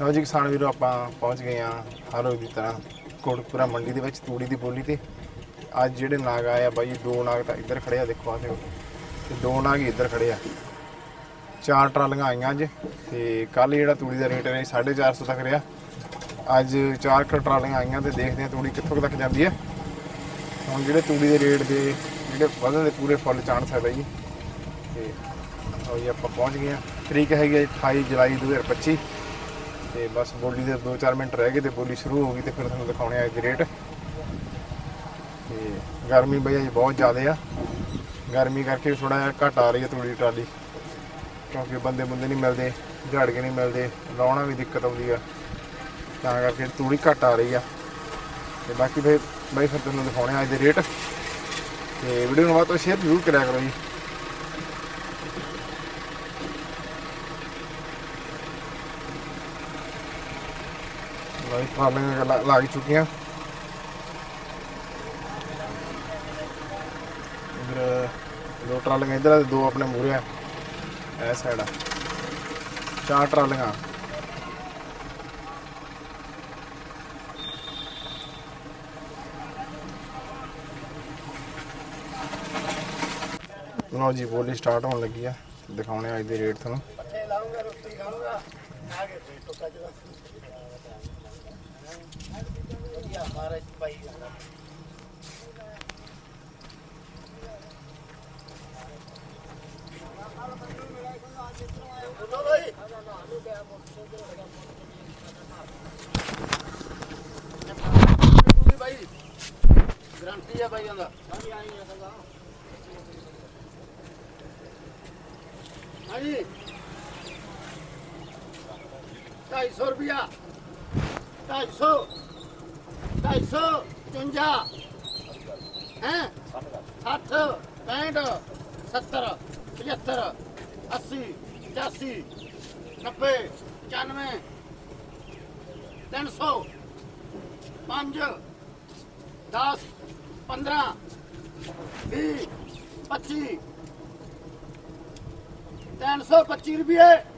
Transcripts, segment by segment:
ਲਓ ਜੀ ਕਿਸਾਨ ਵੀਰੋ, ਆਪਾਂ ਪਹੁੰਚ ਗਏ ਆ ਹਰ ਰੋਜ਼ ਦੀ ਤਰ੍ਹਾਂ ਕੋਟਪੁਰਾ ਮੰਡੀ ਦੇ ਵਿੱਚ ਤੂੜੀ ਦੀ ਬੋਲੀ ਤੇ। ਅੱਜ ਜਿਹੜੇ ਨਾਗ ਆਏ ਆ ਬਾਈ ਦੋ ਨਾਗ ਤਾਂ ਇੱਧਰ ਖੜੇ ਆ, ਦੇਖੋ ਆ ਦੇਖੋ। ਤੇ ਦੋ ਨਾਗ ਹੀ ਇੱਧਰ ਖੜੇ ਆ। ਚਾਰ ਟਰਾਲੀਆਂ ਆਈਆਂ ਅੱਜ ਤੇ ਕੱਲ ਜਿਹੜਾ ਤੂੜੀ ਦਾ ਰੇਟ ਹੈ 450 ਤੱਕ ਰਿਹਾ। ਅੱਜ ਚਾਰ ਕੁ ਟਰਾਲੀਆਂ ਆਈਆਂ ਤੇ ਦੇਖਦੇ ਆ ਤੂੜੀ ਕਿੱਥੋਂ ਕੁ ਤੱਕ ਜਾਂਦੀ ਹੈ। ਹੁਣ ਜਿਹੜੇ ਤੂੜੀ ਦੇ ਰੇਟ ਦੇ, ਜਿਹੜੇ ਵਧਣ ਦੇ ਪੂਰੇ ਫੁੱਲ ਚਾਂਸ ਹੈ ਬਾਈ। ਤੇ ਲਓ ਜੀ, ਆਪਾਂ ਪਹੁੰਚ ਗਏ ਆ ਤਰੀਕ ਹੈਗੀ ਹੈ 28 ਜੁਲਾਈ 2025 ਤੇ ਬਸ ਬੋਲੀ ਦੇ 2-4 ਮਿੰਟ ਰਹਿ ਗਏ ਤੇ ਬੋਲੀ ਸ਼ੁਰੂ ਹੋ ਗਈ ਤੇ ਫਿਰ ਤੁਹਾਨੂੰ ਦਿਖਾਉਣੇ ਆ ਅੱਜ ਰੇਟ ਤੇ ਗਰਮੀ ਬਈ ਅੱਜ ਬਹੁਤ ਜ਼ਿਆਦਾ ਆ। ਗਰਮੀ ਕਰਕੇ ਥੋੜਾ ਜਿਹਾ ਘਟ ਆ ਰਹੀ ਹੈ ਤੂੜੀ ਦੀ ਟਰਾਲੀ ਕਿਉਂਕਿ ਬੰਦੇ ਬੰਦੇ ਨਹੀਂ ਮਿਲਦੇ ਝਾੜ ਕੇ ਨਹੀਂ ਮਿਲਦੇ, ਲਾਉਣਾ ਵੀ ਦਿੱਕਤ ਆਉਂਦੀ ਆ। ਤਾਂ ਕਰਕੇ ਤੂੜੀ ਘਟ ਆ ਰਹੀ ਆ। ਤੇ ਬਾਕੀ ਫਿਰ ਬਾਈ ਫਿਰ ਤੁਹਾਨੂੰ ਦਿਖਾਉਣੇ ਆ ਅੱਜ ਦੇ ਰੇਟ। ਤੇ ਵੀਡੀਓ ਨੂੰ ਬਾਅਦ ਤੋਂ ਸ਼ੇਅਰ ਜ਼ਰੂਰ ਕਰਿਆ ਕਰੋ ਜੀ। ਲਾਈਕ ਟਰਾਲੀਆਂ ਲ- ਲੱਗ ਚੁੱਕੀਆਂ ਇਧਰ ਦੋ ਟਰਾਲੀਆਂ ਇਧਰ ਦੋ ਆਪਣੇ ਮੂਰੇ ਆ ਇਹ ਸਾਈਡ ਆ ਚਾਰ ਟਰਾਲੀਆਂ ਲਓ ਜੀ, ਬੋਲੀ ਸਟਾਰਟ ਹੋਣ ਲੱਗੀ ਆ। ਦਿਖਾਉਣੇ ਅੱਜ ਦੇ ਰੇਟ ਤੁਹਾਨੂੰ। ਬਾਈ ਗਰੰਟੀ ਆ ਬਾਈ ਜਾਂਦਾ ਹਾਂਜੀ। 250 ਰੁਪਿਆ 250 250 55 ਹੈ? 60 65 70 75 80 85 90 95 300 ਪੰਜ 10 15 20 25 325 ਰੁਪਏ।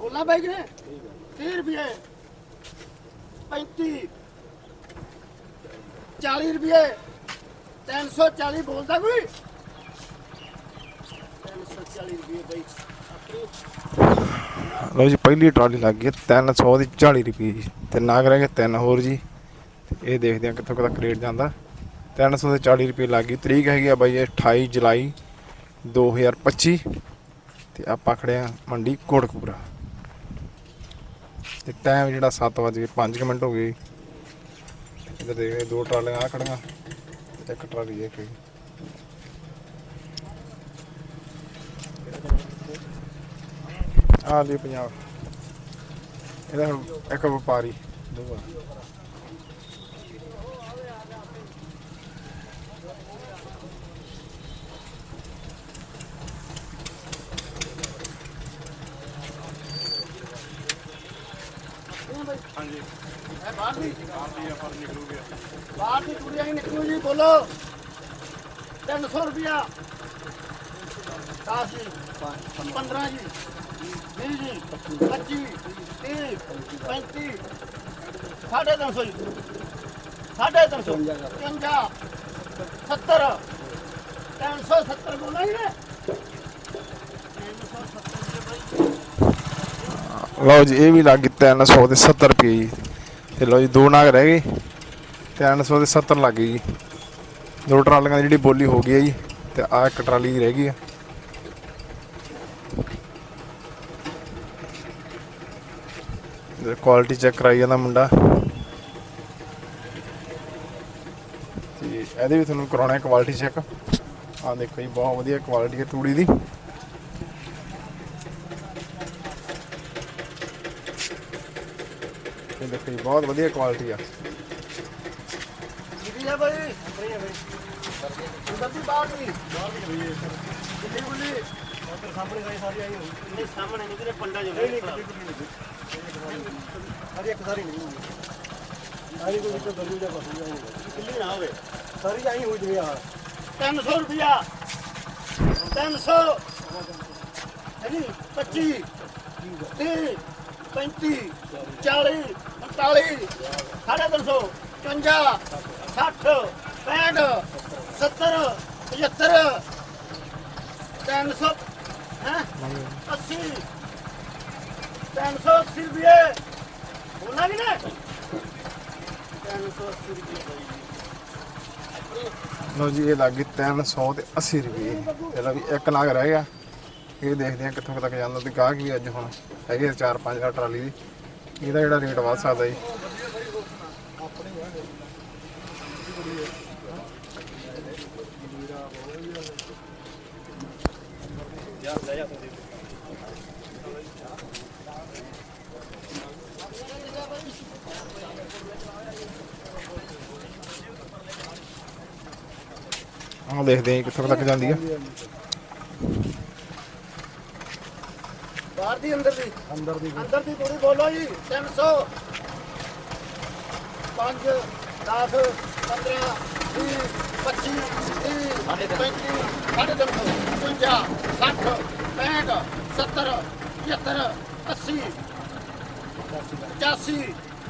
ਬੋਲਣਾ ਬਾਈ ਜੀ 30 ਰੁਪਏ। 35 40 ਰੁਪਏ। 340 ਬੋਲਦਾ ਕੋਈ? 340 ਰੁਪਏ ਬਾਈ। ਲਓ ਜੀ, ਪਹਿਲੀ ਟਰਾਲੀ ਲੱਗ ਗਈ ਹੈ 300 ਦੀ 40 ਰੁਪਏ ਜੀ। ਤੇ ਨਾਗ ਰਹਿ ਗਏ ਤਿੰਨ ਹੋਰ ਜੀ। ਇਹ ਦੇਖਦੇ ਆ ਕਿੱਥੋਂ ਕੁ ਤੱਕ ਰੇਟ ਜਾਂਦਾ 300 ਤੇ 40 ਰੁਪਏ ਲੱਗ ਗਈ। ਤਰੀਕ ਹੈਗੀ ਆ ਬਾਈ ਇਹ 28 ਜੁਲਾਈ 2025 ਤੇ ਆਪਾਂ ਖੜੇ ਆ ਮੰਡੀ ਕੋਟਕਪੂਰਾ। ਤੇ ਟਾਈਮ ਜਿਹੜਾ 7 ਵਜੇ 5 ਮਿੰਟ ਹੋ ਗਏ। ਇਧਰ ਦੇਖੋ ਦੋ ਟਰਾਲੀਆਂ ਆ ਖੜੀਆਂ, ਇੱਕ ਟਰਾਲੀ ਇਹ ਖੜੀ ਆ ਲਈ ਪੰਜਾਬ। ਇਹਦਾ ਇੱਕ ਵਪਾਰੀ। ਦੂਆ ਹੈ ਬਾਹਰ ਦੀ ਬਾਹਰ ਦੀ ਪਰ ਨਿਕਲੂ ਗਿਆ ਬਾਹਰ ਦੀ ਕੁੜੀਆਂ ਹੀ ਨਿਕਲੂ ਜੀ ਬੋਲੋ। 300 ਰੁਪਿਆ 10 ਜੀ 15 ਜੀ 20 ਜੀ 25 30 35 ਸਾਢੇ 300 ਜੀ। ਸਾਢੇ 300 50 70 370 ਬੋਲਾ ਹੀ ਨੇ 370 ਰੁਪਏ ਬਾਈ ਲਓ ਜੀ, ਇਹ ਵੀ ਲੱਗ ਗਈ 300 ਦੇ 70 ਰੁਪਏ ਜੀ। ਤੇ ਲਓ ਜੀ, ਦੋ ਨਾਗ ਰਹਿ ਗਏ। 300 ਦੇ 70 ਲੱਗ ਗਏ ਜੀ। ਦੋ ਟਰਾਲੀਆਂ ਦੀ ਜਿਹੜੀ ਬੋਲੀ ਹੋ ਗਈ ਹੈ ਜੀ, ਤੇ ਆਹ ਇੱਕ ਟਰਾਲੀ ਰਹਿ ਗਈ ਆ। ਕੁਆਲਿਟੀ ਚੈੱਕ ਕਰਾਈ ਜਾਂਦਾ ਮੁੰਡਾ। ਤੇ ਇਹਦੇ ਵੀ ਤੁਹਾਨੂੰ ਕਰਾਉਣਾ ਕੁਆਲਿਟੀ ਚੈੱਕ ਆ ਦੇਖੋ ਜੀ, ਬਹੁਤ ਵਧੀਆ ਕੁਆਲਿਟੀ ਹੈ ਤੂੜੀ ਦੀ। ਇਹ ਦੇਖੋ ਜੀ ਬਹੁਤ ਵਧੀਆ ਕੁਆਲਿਟੀ ਆ। ਕਿਹਦੀ ਹੈ ਬਾਈ? ਅੰਦਰੀ ਹੈ ਬਾਈ ਬਾਹਰ ਬਾਹਰ ਹੋਈ ਉੱਧਰ ਸਾਹਮਣੇ ਗਈ ਸਾਰੀ ਆਈ ਹੋਈ ਨਹੀਂ ਸਾਹਮਣੇ ਨਹੀਂ ਕਿਤੇ ਪੰਡਾ ਜੋ ਨਹੀਂ ਸਾਰੀ ਇੱਕ ਸਾਰੀ ਨਹੀਂ ਸਾਰੀ ਕੋਈ ਵਿੱਚ ਦਲੂ ਜਾਂ ਬਸੂ ਜਾਂ ਕਿੱਲੀ ਨਾ ਹੋਵੇ। ਸਾਰੀ ਆਈ ਹੋਈ ਜਿਵੇਂ ਆ 300 ਰੁਪਿਆ 300 ਨਹੀਂ 25 30 35 40 45 ਸਾਢੇ ਤਿੰਨ ਸੌ 55 60 65 70 75 300 ਹੈ 80 380 ਰੁਪਏ ਬੋਲਣਾ ਵੀ ਨਾ 380 ਰੁਪਏ ਲੋ ਜੀ ਇਹ ਲੱਗ ਗਈ 300 ਤੇ 80 ਰੁਪਏ ਇਹਦਾ ਵੀ ਇੱਕ ਨਾਗ ਰਹਿ ਗਿਆ ਇਹ ਦੇਖਦੇ ਆ ਕਿੱਥੋਂ ਕੁ ਤੱਕ ਜਾਂਦਾ ਤੇ ਗਾਹਕ ਵੀ ਅੱਜ ਹੁਣ ਹੈਗੇ 4-5 ਦਾ ਟਰਾਲੀ ਦੀ ਇਹਦਾ ਜਿਹੜਾ ਰੇਟ ਵੱਧ ਸਕਦਾ ਜੀ। ਆਹ ਦੇਖਦੇ ਆ ਕਿੱਥੋਂ ਤੱਕ ਜਾਂਦੀ ਆ। ਦੀ ਅੰਦਰ ਦੀ। ਅੰਦਰ ਦੀ ਅੰਦਰ ਦੀ ਥੋੜੀ ਬੋਲੋ ਜੀ 300 5 10 15 20 25 30 35 ਸਾਢੇ ਤਿੰਨ ਸੌ। 55 60 65 70 75 80 85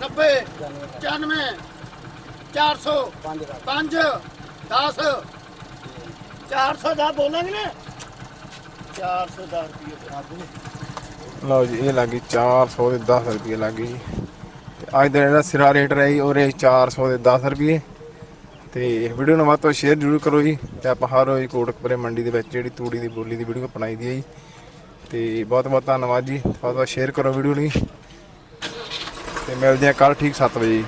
90 95 400 5 10 400 ਦਾ ਬੋਲਾਂਗੇ ਨਾ। 400 ਦਾ ਰੁਪਏ ਲਓ ਜੀ, ਇਹ ਲੱਗੀ 400 ਦੇ 10 ਰੁਪਏ ਲੱਗੀ ਜੀ। ਤੇ ਅੱਜ ਦਾ ਜਿਹੜਾ ਸਿਰਾ ਰੇਟ ਰਹੀ ਉਹ ਰਹੀ 400 ਦੇ 10 ਰੁਪਏ। ਤੇ ਵੀਡੀਓ ਨੂੰ ਵੱਧ ਤੋਂ ਸ਼ੇਅਰ ਜ਼ਰੂਰ ਕਰੋ ਜੀ, ਤੇ ਆਪਾਂ ਹਰ ਰੋਜ਼ ਕੋਟਕਪੁਰੇ ਮੰਡੀ ਦੇ ਵਿੱਚ ਜਿਹੜੀ ਤੂੜੀ ਦੀ ਬੋਲੀ ਦੀ ਵੀਡੀਓ ਬਣਾਈ ਦੀ ਹੈ ਜੀ। ਤੇ ਬਹੁਤ ਬਹੁਤ ਧੰਨਵਾਦ ਜੀ ਬਹੁਤ ਬਹੁਤ ਸ਼ੇਅਰ ਕਰੋ ਵੀਡੀਓ ਨੂੰ ਜੀ। ਤੇ ਮਿਲਦੇ ਆ ਕੱਲ ਠੀਕ 7 ਵਜੇ